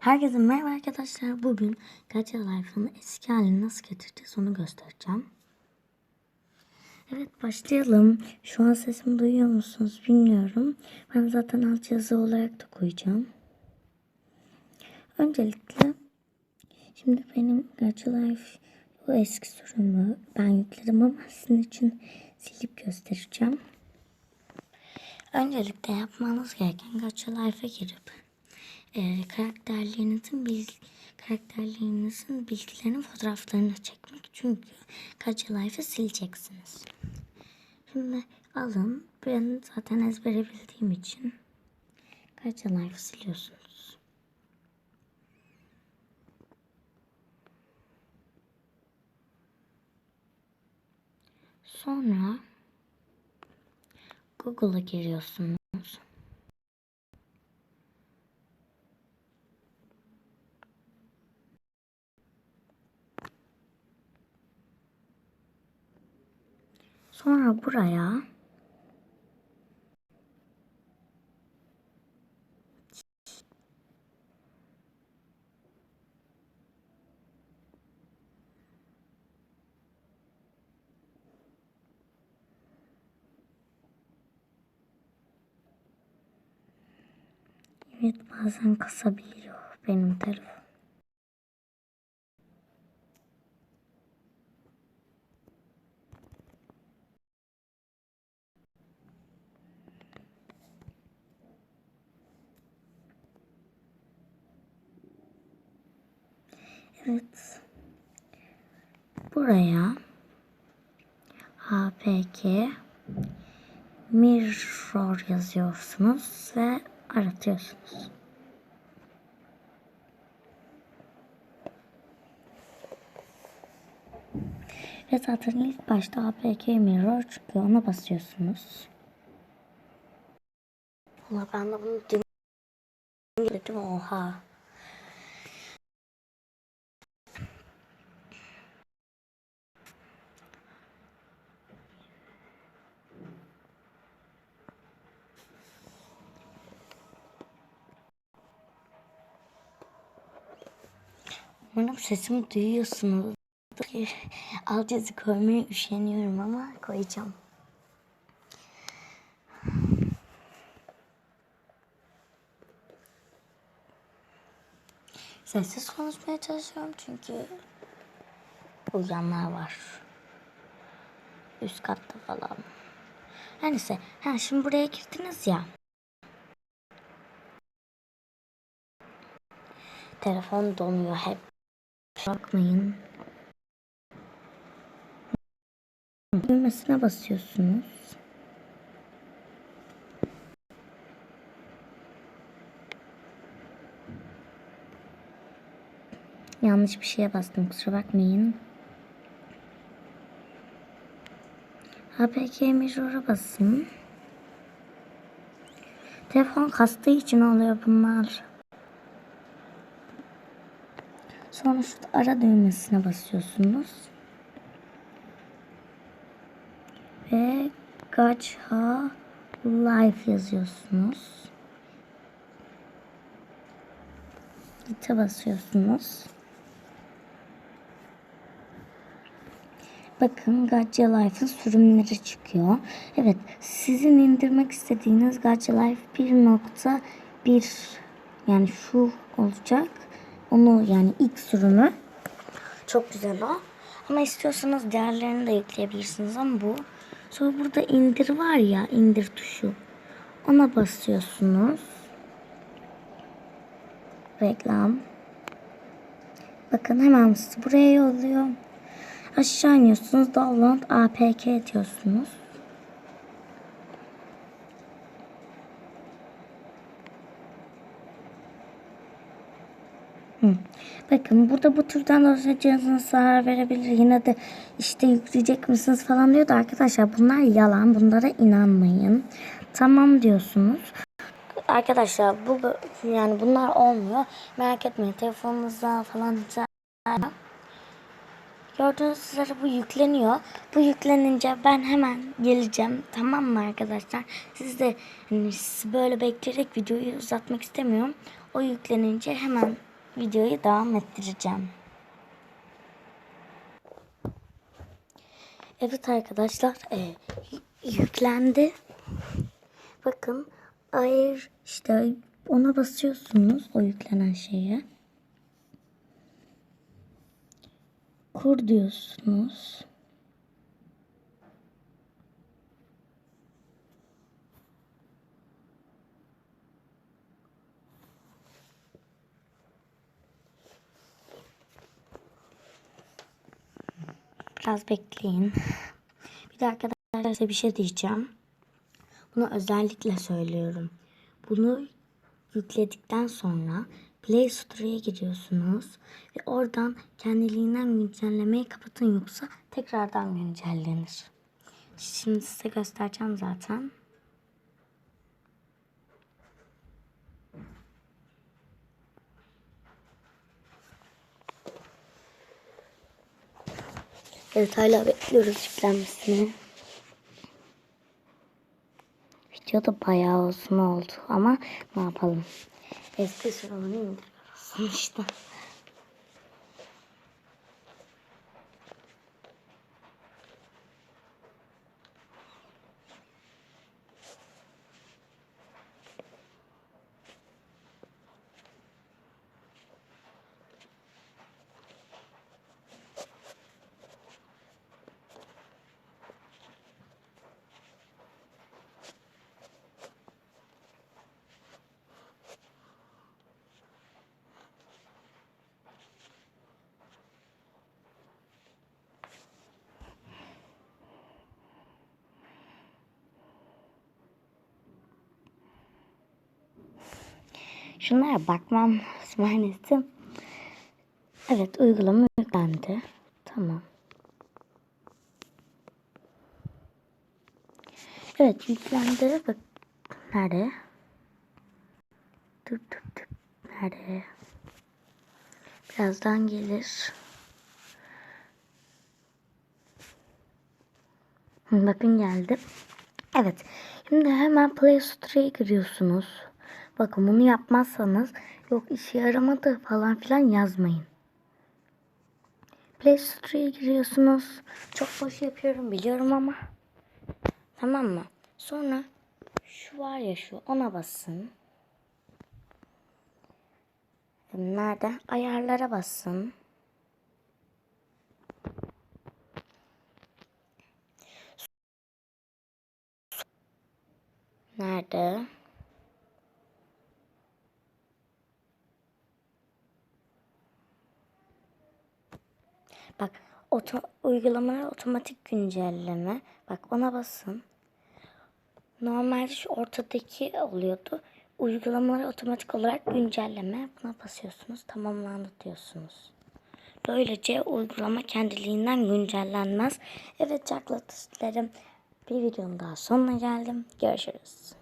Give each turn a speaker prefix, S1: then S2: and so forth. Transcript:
S1: Herkese merhaba arkadaşlar. Bugün Gacha Life'ın eski halini nasıl getireceğiz onu göstereceğim. Evet başlayalım. Şu an sesimi duyuyor musunuz bilmiyorum. Ben zaten alt yazı olarak da koyacağım. Öncelikle şimdi benim Gacha Life bu eski sürümü ben yükledim ama sizin için silip göstereceğim. Öncelikle yapmanız gereken Gacha Life'a girip e, karakterlerinizin bilgi, karakterlerinizin bilgilerinin fotoğraflarını çekmek. Çünkü Gacha Life'ı sileceksiniz. Şimdi alın. Ben zaten ezbere bildiğim için Gacha Life'ı siliyorsunuz. Sonra Google'a giriyorsunuz. Sonra buraya Evet bazen kasabiliyor benim telefon. Evet. Buraya APK mirror yazıyorsunuz ve aratıyorsunuz. Ve zaten ilk başta APK mirror çıkıyor. Ona basıyorsunuz. Valla ben de bunu dün dedim. Oha. Umarım sesimi duyuyorsunuz. Alt koymaya üşeniyorum ama koyacağım. Sessiz konuşmaya çalışıyorum çünkü uyanlar var. Üst katta falan. Her neyse. Ha, şimdi buraya girdiniz ya. Telefon donuyor hep. Bakmayın. Düğmesine basıyorsunuz. Yanlış bir şeye bastım kusura bakmayın. APK Mirror'a basın. Telefon kastığı için oluyor bunlar. Sonra şu ara düğmesine basıyorsunuz. Ve Gacha Life yazıyorsunuz. Git'e basıyorsunuz. Bakın Gacha Life'ın sürümleri çıkıyor. Evet, sizin indirmek istediğiniz Gacha Life 1.1 yani şu olacak. Onu yani ilk sürümü. Çok güzel o. Ama istiyorsanız diğerlerini de yükleyebilirsiniz ama bu. Sonra burada indir var ya indir tuşu. Ona basıyorsunuz. Reklam. Bakın hemen sizi buraya yolluyor. Aşağı iniyorsunuz. Download APK diyorsunuz. Bakın burada bu türden dosya cihazına zarar verebilir. Yine de işte yükleyecek misiniz falan diyor da arkadaşlar bunlar yalan. Bunlara inanmayın. Tamam diyorsunuz. Arkadaşlar bu yani bunlar olmuyor. Merak etmeyin telefonunuzda falan Gördüğünüz üzere bu yükleniyor. Bu yüklenince ben hemen geleceğim. Tamam mı arkadaşlar? Siz de hani, böyle bekleyerek videoyu uzatmak istemiyorum. O yüklenince hemen videoyu devam ettireceğim. Evet arkadaşlar e, yüklendi. Bakın ayır işte ona basıyorsunuz o yüklenen şeye. Kur diyorsunuz. Biraz bekleyin. Bir de arkadaşlar size bir şey diyeceğim. Bunu özellikle söylüyorum. Bunu yükledikten sonra Play Store'a giriyorsunuz ve oradan kendiliğinden güncellemeyi kapatın yoksa tekrardan güncellenir. Şimdi size göstereceğim zaten. Evet hala bekliyoruz yüklenmesini. Video da bayağı uzun oldu ama ne yapalım. Eski sürümünü indiriyoruz sonuçta. Şunlara bakmam lazım. Evet uygulama yüklendi. Tamam. Evet yüklendi. Bak nerede? Dur dur dur. Nerede? Birazdan gelir. Bakın geldi. Evet. Şimdi hemen Play Store'a giriyorsunuz. Bakın bunu yapmazsanız yok işe yaramadı falan filan yazmayın. Play Store'a giriyorsunuz. Çok boş yapıyorum biliyorum ama. Tamam mı? Sonra şu var ya şu ona basın. Nerede? Ayarlara basın. Nerede? Bak oto, uygulamalar otomatik güncelleme. Bak ona basın. Normalde şu ortadaki oluyordu. Uygulamalar otomatik olarak güncelleme. Buna basıyorsunuz. Tamamlandı diyorsunuz. Böylece uygulama kendiliğinden güncellenmez. Evet caklatışlarım bir videonun daha sonuna geldim. Görüşürüz.